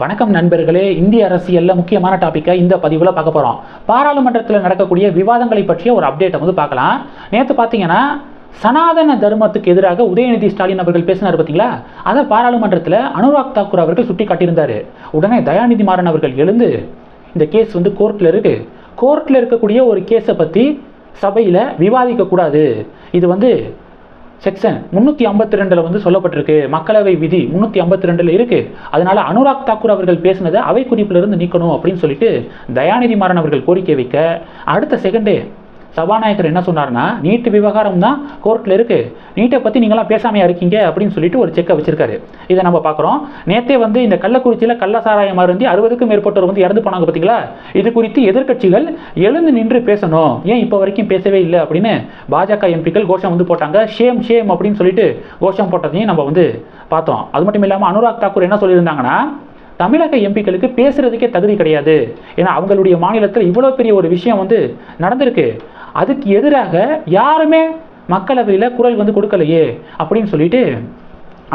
வணக்கம் நண்பர்களே இந்திய அரசியலில் முக்கியமான டாப்பிக்கை இந்த பதிவில் பார்க்க போகிறோம் பாராளுமன்றத்தில் நடக்கக்கூடிய விவாதங்களை பற்றிய ஒரு அப்டேட்டை வந்து பார்க்கலாம். நேற்று பார்த்தீங்கன்னா சனாதன தர்மத்துக்கு எதிராக உதயநிதி ஸ்டாலின் அவர்கள் பேசினார் பார்த்தீங்களா அதை பாராளுமன்றத்தில் அனுராக் தாக்கூர் அவர்கள் சுட்டி காட்டியிருந்தார் உடனே தயாநிதி மாறன் அவர்கள் எழுந்து இந்த கேஸ் வந்து கோர்ட்டில் இருக்கு. கோர்ட்டில் இருக்கக்கூடிய ஒரு கேஸை பற்றி சபையில் விவாதிக்கக்கூடாது. இது வந்து செக்ஷன் முந்நூற்றி ஐம்பத்தி ரெண்டில் வந்து சொல்லப்பட்டிருக்கு. மக்களவை விதி முந்நூற்றி ஐம்பத்தி ரெண்டில் இருக்குது அதனால் அனுராக் தாக்கூர் அவர்கள் பேசினதை அவை குறிப்பிலிருந்து நீக்கணும் அப்படின்னு சொல்லிட்டு தயாநிதி மாறன் அவர்கள் கோரிக்கை வைக்க அடுத்த செகண்டே சபாநாயகர் என்ன சொன்னார்னா நீட்டு விவகாரம் தான் கோர்ட்டில் இருக்குது நீட்டை பற்றி நீங்களாம் பேசாமையாக இருக்கீங்க அப்படின்னு சொல்லிட்டு ஒரு செக்கை வச்சிருக்காரு. இதை நம்ம பார்க்குறோம். நேத்தே வந்து இந்த கள்ளக்குறிச்சியில் கள்ள சாராயம் அருந்தி அறுபதுக்கும் மேற்பட்டோர் வந்து இறந்து போனாங்க பார்த்தீங்களா இது குறித்து எதிர்க்கட்சிகள் எழுந்து நின்று பேசணும். ஏன் இப்போ வரைக்கும் பேசவே இல்லை அப்படின்னு பாஜக எம்பிக்கள் கோஷம் வந்து போட்டாங்க. ஷேம் ஷேம் அப்படின்னு சொல்லிட்டு கோஷம் போட்டதையும் நம்ம வந்து பார்த்தோம். அது மட்டும் இல்லாமல் அனுராக் தாக்கூர் என்ன சொல்லியிருந்தாங்கன்னா தமிழக எம்பிக்களுக்கு பேசுறதுக்கே தகுதி கிடையாது. ஏன்னா அவங்களுடைய மாநிலத்தில் இவ்வளோ பெரிய ஒரு விஷயம் வந்து நடந்திருக்கு. அதுக்கு எதிராக யாருமே மக்களவையில் குரல் வந்து கொடுக்கலையே அப்படின்னு சொல்லிட்டு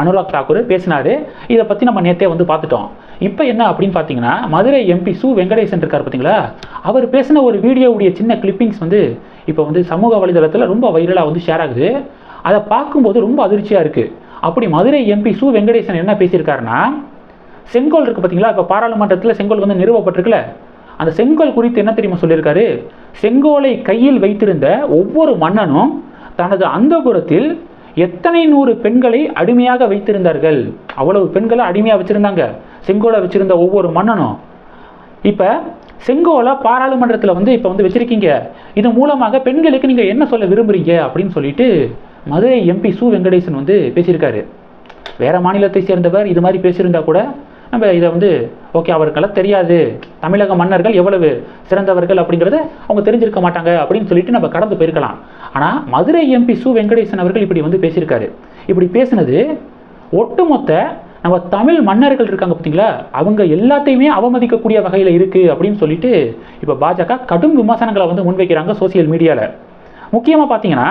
அனுராக் தாக்கூர் பேசினார். இதை பற்றி நம்ம நேற்றே வந்து பார்த்துட்டோம். இப்போ என்ன அப்படின்னு பார்த்தீங்கன்னா மதுரை எம்பி சு வெங்கடேசன் இருக்கார் பார்த்தீங்களா அவர் பேசின ஒரு வீடியோவுடைய சின்ன கிளிப்பிங்ஸ் வந்து இப்போ வந்து சமூக வலைதளத்தில் ரொம்ப வைரலாக வந்து ஷேர் ஆகுது. அதை பார்க்கும்போது ரொம்ப அதிர்ச்சியாக இருக்குது அப்படி மதுரை எம்பி சு வெங்கடேசன் என்ன பேசியிருக்காருன்னா செங்கோல் இருக்குது பார்த்தீங்களா இப்போ பாராளுமன்றத்தில் செங்கோல் வந்து நிறுவப்பட்டிருக்குல்ல அந்த செங்கோல் குறித்து என்ன தெரியுமா சொல்லியிருக்காரு? செங்கோலை கையில் வைத்திருந்த ஒவ்வொரு மன்னனும் தனது அந்தபுரத்தில் எத்தனை நூறு பெண்களை அடிமையாக வைத்திருந்தார்கள்? அவ்வளவு பெண்களை அடிமையாக வச்சிருந்தாங்க. செங்கோலை வச்சிருந்த ஒவ்வொரு மன்னனும். இப்போ செங்கோலை பாராளுமன்றத்தில் வந்து இப்போ வந்து வச்சிருக்கீங்க. இது மூலமாக பெண்களுக்கு நீங்கள் என்ன சொல்ல விரும்புறீங்க? அப்படின்னு சொல்லிட்டு மதுரை எம்பி சு வெங்கடேசன் வந்து பேசியிருக்காரு. வேற மாநிலத்தை சேர்ந்தவர் இது மாதிரி பேசியிருந்தா கூட நம்ம இதை வந்து ஓகே அவருக்கெல்லாம் தெரியாது. தமிழக மன்னர்கள் எவ்வளவு சிறந்தவர்கள் அப்படிங்கிறத அவங்க தெரிஞ்சிருக்க மாட்டாங்க அப்படின்னு சொல்லிட்டு நம்ம கடந்து போயிருக்கலாம். ஆனால் மதுரை எம்பி சு வெங்கடேசன் அவர்கள் இப்படி வந்து பேசியிருக்காரு. இப்படி பேசினது ஒட்டுமொத்த நம்ம தமிழ் மன்னர்கள் இருக்காங்க பார்த்தீங்களா அவங்க எல்லாத்தையுமே அவமதிக்கக்கூடிய வகையில் இருக்குது அப்படின்னு சொல்லிட்டு இப்போ பாஜக கடும் விமர்சனங்களை வந்து முன்வைக்கிறாங்க சோசியல் மீடியாவில் முக்கியமாக பார்த்தீங்கன்னா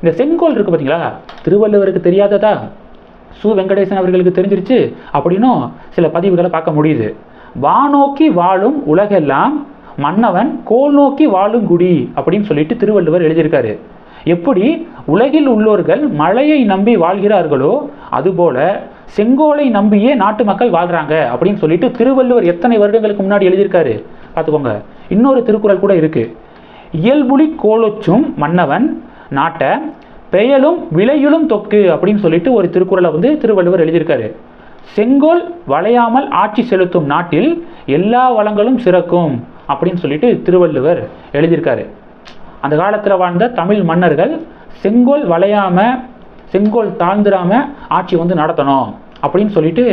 இந்த செங்கோல் இருக்குது பார்த்தீங்களா திருவள்ளுவருக்கு தெரியாததா? சு வெங்கடேசன் அவர்களுக்கு தெரிஞ்சிருச்சு அப்படின்னும் சில பதிவுகளை பார்க்க முடியுது. வானோக்கி வாழும் உலகெல்லாம் மன்னவன் கோல் நோக்கி வாழும் குடி அப்படின்னு சொல்லிட்டு திருவள்ளுவர் எழுதியிருக்காரு. எப்படி உலகில் உள்ளோர்கள் மழையை நம்பி வாழ்கிறார்களோ அதுபோல செங்கோலை நம்பியே நாட்டு மக்கள் வாழ்கிறாங்க அப்படின்னு சொல்லிட்டு திருவள்ளுவர் எத்தனை வருடங்களுக்கு முன்னாடி எழுதியிருக்காரு? பார்த்துக்கோங்க. இன்னொரு திருக்குறள் கூட இருக்கு. இயல்புலி கோலொச்சும் மன்னவன் நாட்டை பெயலும் விளையுளும் தொக்கு அப்படின்னு சொல்லிட்டு ஒரு திருக்குறளை வந்து திருவள்ளுவர் எழுதியிருக்காரு. செங்கோல் வளையாமல் ஆட்சி செலுத்தும் நாட்டில் எல்லா வளங்களும் சிறக்கும் அப்படின்னு சொல்லிட்டு திருவள்ளுவர் எழுதியிருக்காரு. அந்த காலத்தில் வாழ்ந்த தமிழ் மன்னர்கள் செங்கோல் வளையாம செங்கோல் தாழ்ந்துடாம ஆட்சி வந்து நடத்தணும் அப்படின்னு சொல்லிட்டு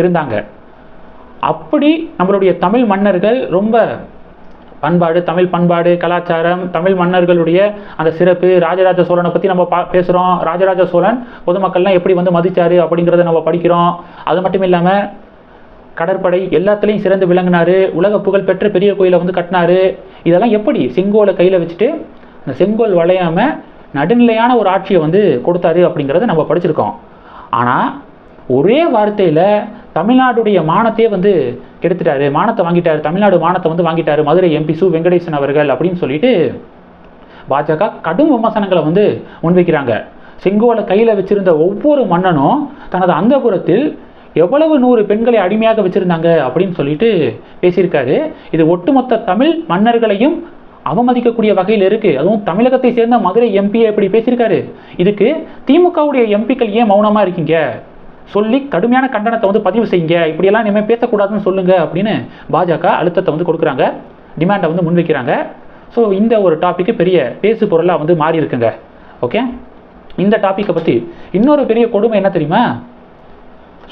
இருந்தாங்க. அப்படி நம்மளுடைய தமிழ் மன்னர்கள் ரொம்ப பண்பாடு தமிழ் பண்பாடு கலாச்சாரம் தமிழ் மன்னர்களுடைய அந்த சிறப்பு ராஜராஜ சோழனை பற்றி நம்ம பா பேசுகிறோம் ராஜராஜ சோழன் பொதுமக்கள்லாம் எப்படி வந்து மதித்தார் அப்படிங்கிறத நம்ம படிக்கிறோம். அது மட்டும் இல்லாமல் கடற்படை எல்லாத்துலேயும் சிறந்து விளங்கினார். உலக புகழ் பெற்ற பெரிய கோயிலை வந்து கட்டினாரு. இதெல்லாம் எப்படி? செங்கோலை கையில் வச்சுட்டு அந்த செங்கோல் வளையாமல் நடுநிலையான ஒரு ஆட்சியை வந்து கொடுத்தாரு அப்படிங்கிறத நம்ம படிச்சிருக்கோம். ஆனால் ஒரே வார்த்தையில் தமிழ்நாடுடைய மானத்தையே வந்து கெடுத்துட்டாரு. மானத்தை வாங்கிட்டாரு. தமிழ்நாடு மானத்தை வந்து வாங்கிட்டாரு மதுரை எம்பி சு வெங்கடேசன் அவர்கள் அப்படின்னு சொல்லிட்டு பாஜக கடும் விமர்சனங்களை வந்து முன்வைக்கிறாங்க. செங்கோலை கையில் வச்சிருந்த ஒவ்வொரு மன்னனும் தனது அந்தபுரத்தில் எவ்வளவு நூறு பெண்களை அடிமையாக வச்சுருந்தாங்க அப்படின்னு சொல்லிட்டு பேசியிருக்காரு. இது ஒட்டுமொத்த தமிழ் மன்னர்களையும் அவமதிக்கக்கூடிய வகையில் இருக்கு. அதுவும் தமிழகத்தை சேர்ந்த மதுரை எம்பி எப்படி பேசியிருக்காரு. இதுக்கு திமுகவுடைய எம்பிக்கள் ஏன் மௌனமா இருக்கீங்க? சொல்லி கடுமையான கண்டனத்தை வந்து பதிவு செய்யுங்க. இப்படியெல்லாம் இனிமேல் பேசக்கூடாதுன்னு சொல்லுங்க அப்படின்னு பாஜக அழுத்தத்தை வந்து கொடுக்குறாங்க. டிமாண்டை வந்து முன்வைக்கிறாங்க. ஸோ இந்த ஒரு டாப்பிக்கு பெரிய பேசு பொருளாக வந்து மாறி இருக்குங்க ஓகே இந்த டாப்பிக்கை பற்றி இன்னொரு பெரிய கொடுமை என்ன தெரியுமா?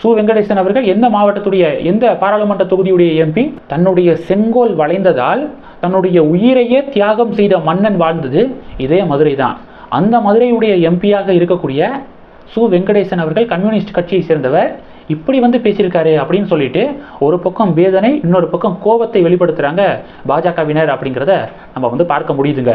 சு வெங்கடேசன் அவர்கள் எந்த மாவட்டத்துடைய எந்த பாராளுமன்ற தொகுதியுடைய எம்பி? தன்னுடைய செங்கோல் வளைந்ததால் தன்னுடைய உயிரையே தியாகம் செய்த மன்னன் வாழ்ந்தது இதே மதுரை தான். அந்த மதுரையுடைய எம்பியாக இருக்கக்கூடிய சு வெங்கடேசன் அவர்கள் கம்யூனிஸ்ட் கட்சியை சேர்ந்தவர். இப்படி வந்து பேசியிருக்காரு அப்படின்னு சொல்லிட்டு ஒரு பக்கம் வேதனை இன்னொரு பக்கம் கோபத்தை வெளிப்படுத்துகிறாங்க பாஜகவினர் அப்படிங்கிறத நம்ம வந்து பார்க்க முடியுதுங்க.